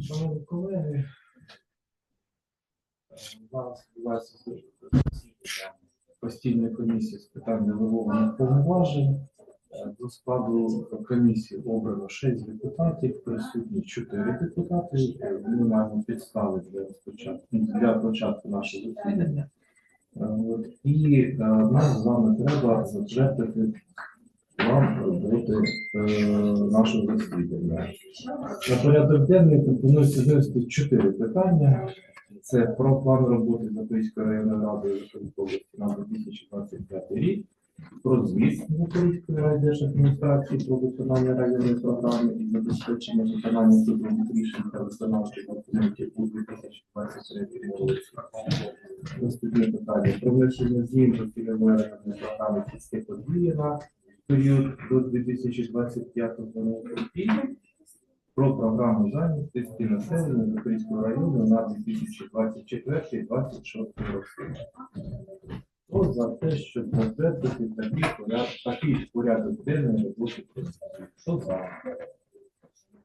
Шановні колеги, зараз відбувається засідання постійної комісії з питань делегованих повноважень. До складу комісії обрано 6 депутатів, присутні 4 депутати. Ми маємо підстави для початку, для початку нашого засідання. І е, нам з вами треба затвердити вам роботи е, нашого засідання. На порядок денний пропонується винести чотири питання. Це про план роботи Запорізької районної ради області на 2025 рік, про звіт Запорізької райдержадміністрації про виконання районної програми і забезпечення виконання судових рішень та виконавчих документів у 2023 році. Наступне питання про внесення змін до районної програми сільське подвір'я період до 2025 року про програму зайнятості населення Запорізького району на 2024-2026 роки. Хто за те, щоб затвердити такий порядок, такий порядок денний роботи президії? Хто за?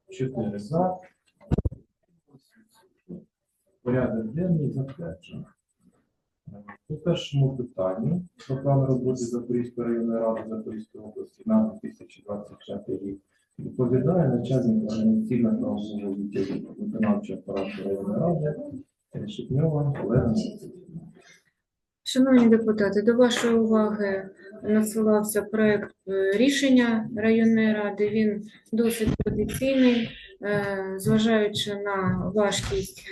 Чотири за. Порядок денний затверджено. Першому питанню про план роботи Запорізької районної ради Запорізької області на 2025 рік відповідає начальник організаційного правового відділу виконавчого апарату районної ради Шипньова Олена. Шановні депутати, до вашої уваги надсилався проект е, рішення районної ради. Він досить традиційний, е, зважаючи на важкість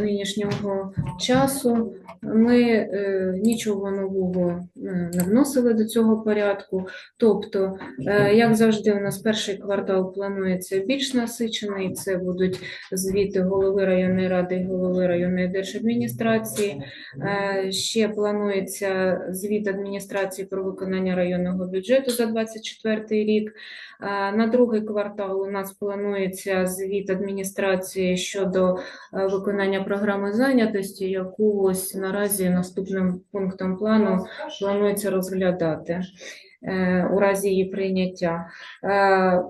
нинішнього часу. Ми е, нічого нового е, не вносили до цього порядку. Тобто, е, як завжди, у нас перший квартал планується більш насичений. Це будуть звіти голови районної ради і голови районної держадміністрації. Е, Ще планується звіт адміністрації про виконання районного бюджету за 2024 рік. Е, На другий квартал у нас планується звіт адміністрації щодо е, виконання програми зайнятості, яку ось наразі наступним пунктом плану планується розглядати. е, У разі її прийняття. Е,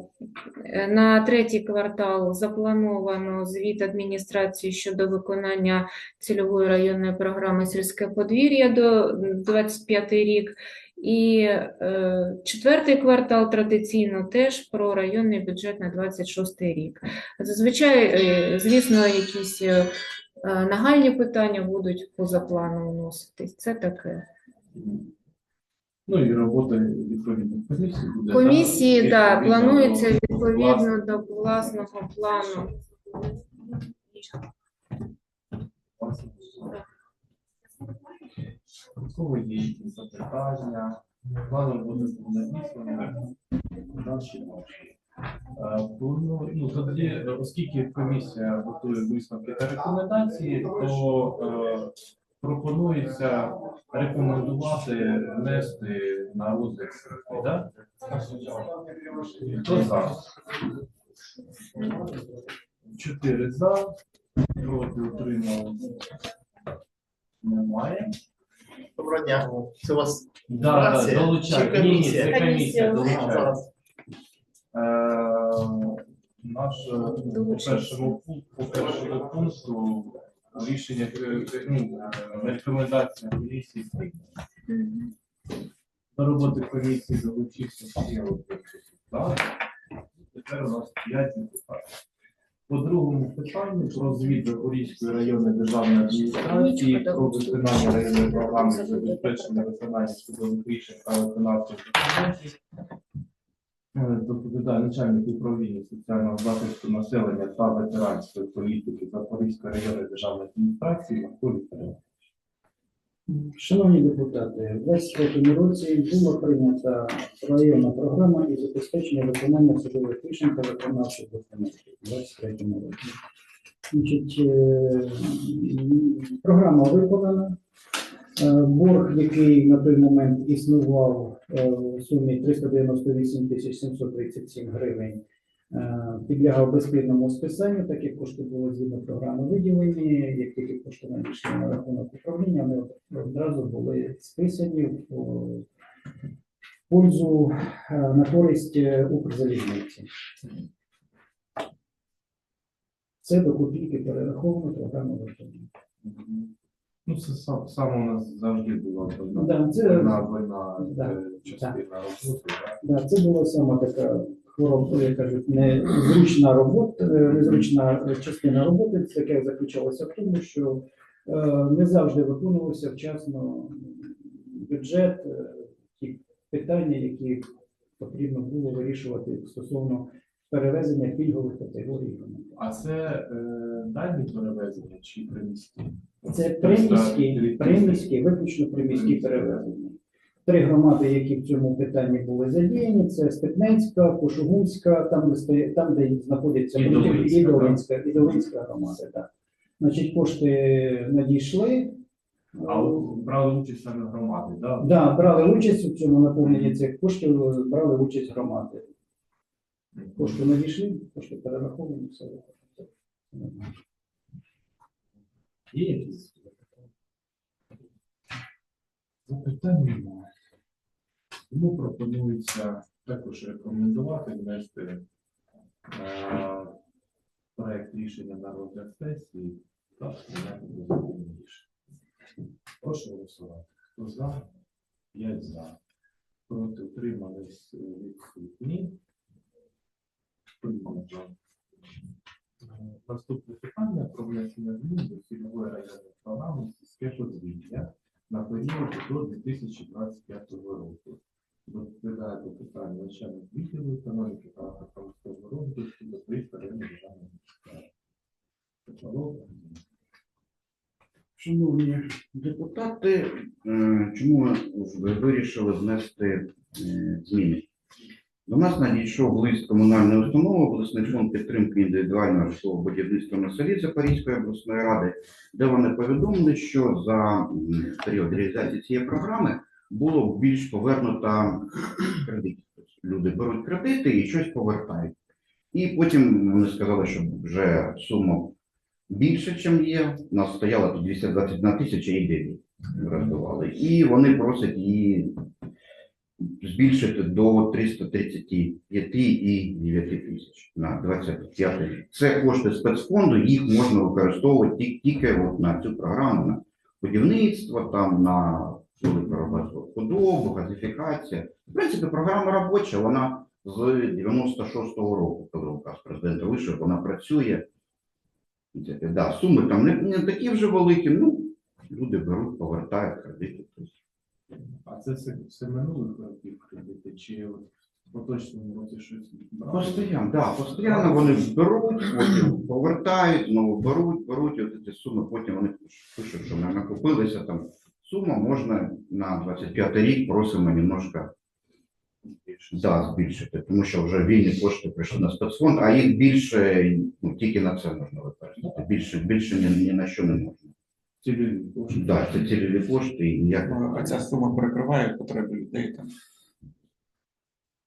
На третій квартал заплановано звіт адміністрації щодо виконання цільової районної програми сільське подвір'я до 25 рік. І е, четвертий квартал традиційно теж про районний бюджет на 26 рік. Зазвичай, е, звісно, якісь е, нагальні питання будуть поза планом вноситись. Це таке. Ну і робота відповідних комісій буде. Комісії, так, да, відповідно планується відповідно до власного плану. Є якісь запитання, план роботи буде надісланий. Наші наші. Е, Ну, ну, тоді, е, оскільки комісія готує висновки та рекомендації, то е, пропонується рекомендувати внести на розгляд да? Хто за? Чотири за, проти утрималися. Немає. Доброго дня. Це у вас Да, да, Фракція долучай. чи Ні, ні, комісія? це комісія Комісія. зараз. Е, Наш е, по першому пункту, по першому пункту рішення е, ну, е, рекомендація комісії прийнята. До роботи комісії долучився ще один. Тепер у нас п'ять депутатів. По другому питанню про звіт Запорізької районної державної адміністрації про виконання районної програми забезпечення виконання судових рішень та виконавчих документів. Е, Доповідає начальник управління соціального захисту населення та ветеранської політики Запорізької районної державної адміністрації Анатолій Тарас. Шановні депутати, в 23 році була прийнята районна програма із забезпечення виконання судових рішень та виконавчих документів у 23 році. Е, програма виконана. Е, Борг, який на той момент існував е, у сумі 398 тисяч 737 гривень, підлягав безплідному списанню, так як кошти були згідно програми виділені, як тільки кошти надійшли на рахунок управління, вони одразу були списані в в пользу е, на користь е, Укрзалізниці. Це до копійки перераховано програма виконання. Ну, це сам, саме у нас завжди була одна, Да, це- е, частина роботи. Да, це була сама така хвороба, як кажуть, незручна робота, е, незручна частина роботи, це яка заключалася в тому, що е, не завжди виконувався вчасно бюджет, е, ті питання, які потрібно було вирішувати стосовно перевезення пільгових категорій. А це е, дальні перевезення чи приміські? Це Тобто, приміські, приміські, виключно приміські перевезення. Три громади, які в цьому питанні були задіяні, це Степненська, Кошугумська, там, де там, де знаходиться І Долинська, громада. Так. Значить, кошти надійшли. А брали участь саме громади, да? Да, брали участь у цьому наповненні цих коштів, брали участь громади. Кошти надійшли, кошти перераховані, все. Є якісь запитання? немає. Тому пропонується також рекомендувати внести е, проект рішення на розгляд сесії та прийняти позитивне рішення. Прошу голосувати. Хто за? П'ять за. Проти утримались е, відсутні. Наступне питання про внесення змін до цільової районної програми сільське подвір'я на період до 2025 року. До питання начальник відділу економіки та промислового розвитку до 300 районних державних адміністрацій. Шановні депутати, е, чому ви вирішили внести е, зміни? До нас надійшов лист комунальної установи, обласний фонд підтримки індивідуального житлового будівництва на селі Запорізької обласної ради, де вони повідомили, що за період реалізації цієї програми було більш повернуто кредитів. Тобто Люди беруть кредити і щось повертають. І потім вони сказали, що вже сума більше, ніж є. У нас стояло тут 221 тисяча і 9 роздавали. І вони просять її збільшити до 335,9 тисяч на 25 рік. Це кошти спецфонду, їх можна використовувати тільки от на цю програму, на будівництво, там на велику худобу, газифікація. В принципі, програма робоча, вона з 96-го року, коли указ президента вийшов, вона працює. Да, суми там не, не такі вже великі, ну, люди беруть, повертають кредити. А це все, все минулих років кредити, чи от в поточному році щось брали? Постоянно, да, постійно вони беруть, потім повертають, знову беруть, беруть, і от ці суми, потім вони пишуть, що ми накопилися там. Сума можна на 25 рік просимо немножко да, збільшити, тому що вже вільні кошти прийшли на спецфонд, а їх більше ну, тільки на це можна використати. Більше, більше ні, ні на що не можна. Цільові кошти. Да, це цільові кошти і ніяк. Ну, А ця сума перекриває потреби людей там.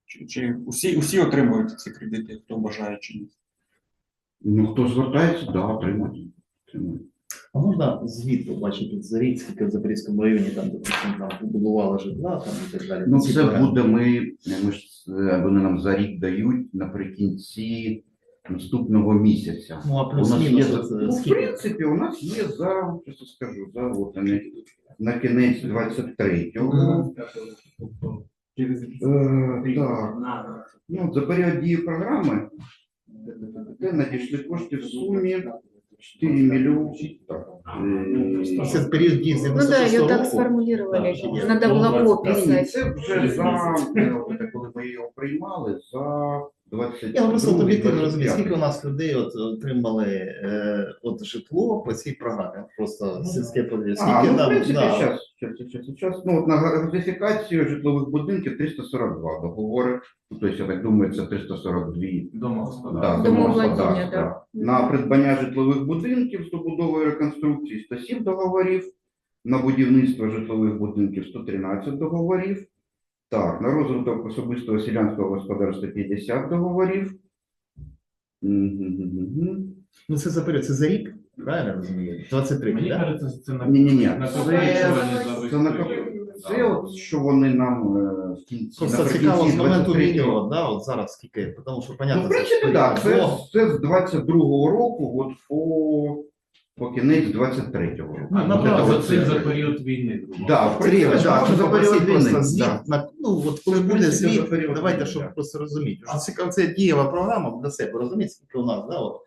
Чи, чи усі, усі отримують ці кредити, хто бажає чи ні? Ну, хто звертається, да, отримують. отримують. А можна звіт побачити за рік, скільки в Запорізькому районі там, допустим, там побудували житла там і так далі. Ну, Скільки це там? буде ми, ми ж е, вони нам за рік дають наприкінці наступного місяця. Ну, а У нас є плюс-мінус, за- от, ну, в скільки? принципі, у нас є за, що скажу, за от вони, на кінець 23-го. Мгм. Тобто через Е, так, ну, за період дії програми де надійшли кошти в сумі 4 мільйони. Так, е, Це період дії Ну да, 96 ее так року. сформулировали. Да. Надо было описать. Це вже за, е, от коли ми його приймали, за 20. Я просто от об'єктивно розумію, скільки у нас людей от отримали е, от житло по цій програмі, просто сільське подвір'я. А, Скільки ну, в нам принципі, да, зараз, зараз, зараз, зараз. Ну, от на газифікацію житлових будинків 342 договори. Ну, Тобто, я так думаю, це 342 дома Да, господарства. Домовладіння, да. да. На придбання житлових будинків з добудовою реконструкції 107 договорів, на будівництво житлових будинків 113 договорів. Так, на розвиток особистого селянського господарства 50 договорів. Ну це за період, це за рік, правильно розумію? 23, Мені так? кажеться, це на Ні-ні-ні. за весь Це на. Це от, що вони нам е, в кінці Просто цікаво з моменту 23-го. відео, да, от зараз скільки, тому що Ну, понятно, в принципі, так, це, це з 22-го року, от по, по кінець 23-го року. Ну, От направду, це це за е, період війни. Да, в Сергійович, да, можна за період війни, звіт да. на ну от коли Це, буде принципі, звіт, період давайте, війни, щоб да. просто розуміти. Вже цікаво, це дієва програма для себе, розумієте, скільки у нас, да, от.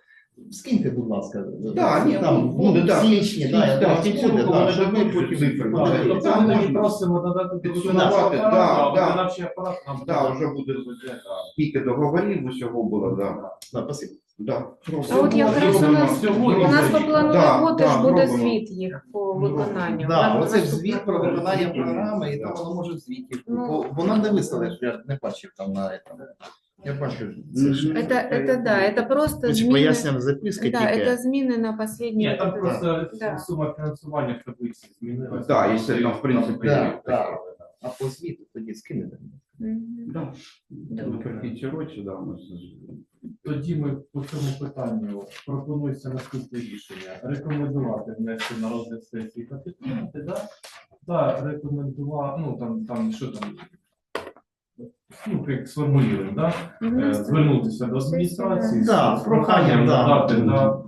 Скиньте, будь ласка, Да, ні, там буде, да. січні, да, я Да, думаю, в буде, да, щоб ми потім цифри, да, Тобто ми можна просимо надати підсумувати, да, да. виконавчий апарат нам Да, вже буде скільки договорів усього було, да. Да, спасибо. Да. А от якраз у нас, Сьогодні у нас по зробимо. плану Да, роботи да, ж буде зробимо. звіт їх по виконанню. Да, На- оце ж наступного звіт про року. виконання програми, і там воно може в звіті. Ну. Бо вона не виставила, я не бачив там на этом. Я бачу, це ж Мгм. Это, это да, это просто Значить, зміни. пояснюємо записки Да, тільки. это зміни на последній. Ні, там просто Да. сума фінансування в таблиці змінилася. Да, і це там, в принципі, Да, да. А по звіту тоді скинете. Мгм. Да. Добре. Наприкінці року, да, у нас тоді ми по цьому питанню пропонується наступне рішення. Рекомендувати внести на розгляд сесії та підтримати, да? Та рекомендувати, ну там, там що там, ну, як сформулюємо, да? Е, звернутися до адміністрації Да, з проханням, да. надати да,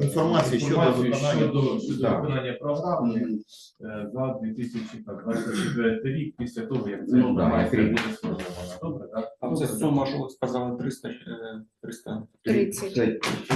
Інформацію щодо виконання. щодо, щодо виконання програми Мгм. е, за 2024 рік, після того, як ця Ну, інформація буде сформована. Добре, так? А це сума, що ви сказали, 300, е, 300 30. Це,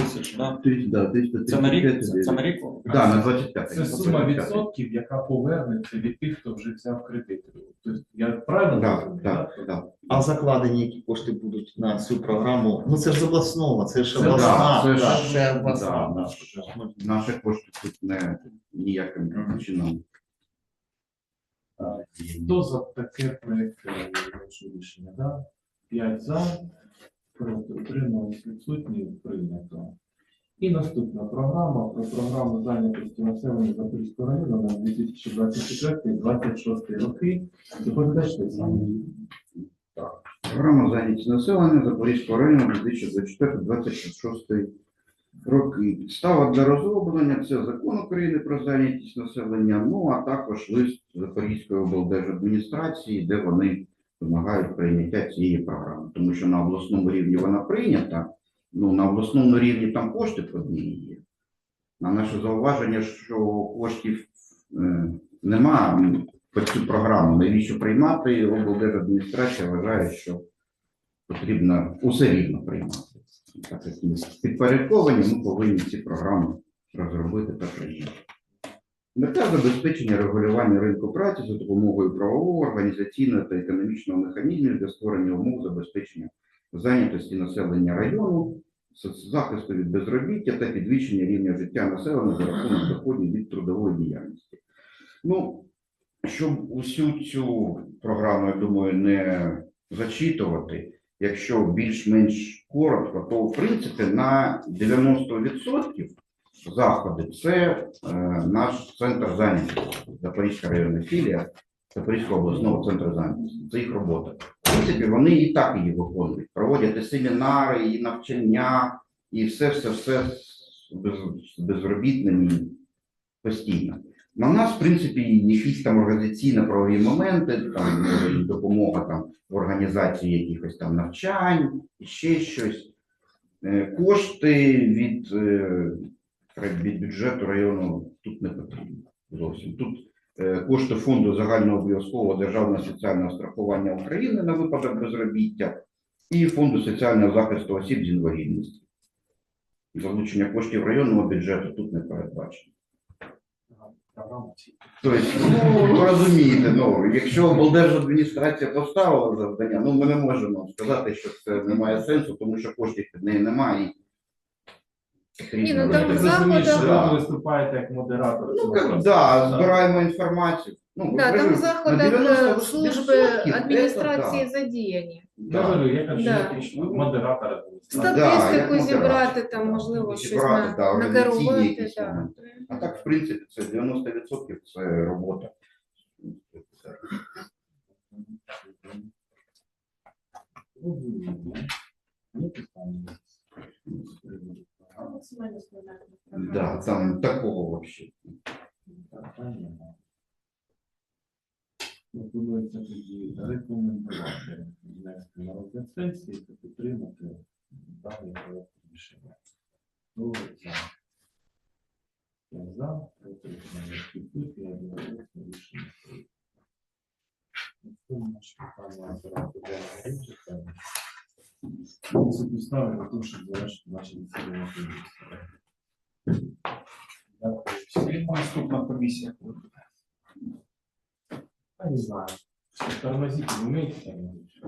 тисяч, да? тисяч, да, 335 Це на рік? Це, це на рік? Да, на 25. Це сума відсотків, яка повернеться від тих, хто вже взяв кредит. Тобто, я правильно Да, розумію, да, так? А закладені які кошти будуть на цю програму? Ну це ж з обласного, це ж Це обласна. да, це ж- да, це обласна. да. Да. Наші кошти тут не ніяким чином. Хто за таке проєкт е, рішення? Да? 5 за, проти утримались відсутні, прийнято. І наступна програма про програму зайнятості населення Запорізького району на 2024-2026 роки. Доповідач той самий. Програма зайнятості населення Запорізького району 2024-2026 роки. Підстава для розроблення це закон України про зайнятість населення, ну а також лист Запорізької облдержадміністрації, де вони вимагають прийняття цієї програми. Тому що на обласному рівні вона прийнята, ну на обласному рівні там кошти одні є. На наше зауваження, що коштів е, нема по цю програму, навіщо приймати, облдержадміністрація вважає, що потрібно усе рівно приймати. Так підпорядковані, ми повинні ці програми розробити та прийняти. Мета забезпечення регулювання ринку праці за допомогою правового, організаційного та економічного механізмів для створення умов забезпечення зайнятості населення району, захисту від безробіття та підвищення рівня життя населення за рахунок доходів від трудової діяльності. Ну, щоб усю цю програму, я думаю, не зачитувати, якщо більш-менш коротко, то в принципі на 90% заходи це е, наш центр зайнятості, Запорізька районна філія Запорізького обласного центру зайнятості. Це їх робота. В принципі, вони і так її виконують. Проводять семінари, і навчання, і все, все, все з без- безробітними постійно. На нас, в принципі, якісь там організаційно-правові моменти, там допомога там в організації якихось там навчань, ще щось. Е, Кошти від, е, від бюджету району тут не потрібні зовсім. Тут е, кошти фонду загального обов'язкового державного соціального страхування України на випадок безробіття і фонду соціального захисту осіб з інвалідністю. Залучення коштів районного бюджету тут не передбачено. Тобто, ну, ви розумієте, ну, якщо облдержадміністрація поставила завдання, ну ми не можемо сказати, що це не має сенсу, тому що коштів під неї немає. Ні, ну, там так що заходах- ви виступаєте як модератор. Ну, цього процесу, да, так? збираємо інформацію. Ну, Да, там в на заходах 90% е, служби адміністрації да. задіяні. Я говорю, я кажу, Да. як модератор адміністрації. Да, як Статистику модератор, зібрати, там, можливо, щось Зібрати, на- да, організаційні накерувати. якісь да. моменти. А так, в принципі, це 90% це робота. Да, там такого взагалі. Понятно. тоді рекомендувати внести на розгляд сесії та підтримати даний проект рішення. Хто за? Я за, проти мене я думаю, рішення. прийнято. Наше питання порядку денного вичерпано. Ми підстави для того, щоб завершити наше засідання комісії. Дякую всім. Наступна комісія. Я не знаю. Тормозите, умеете тормозить?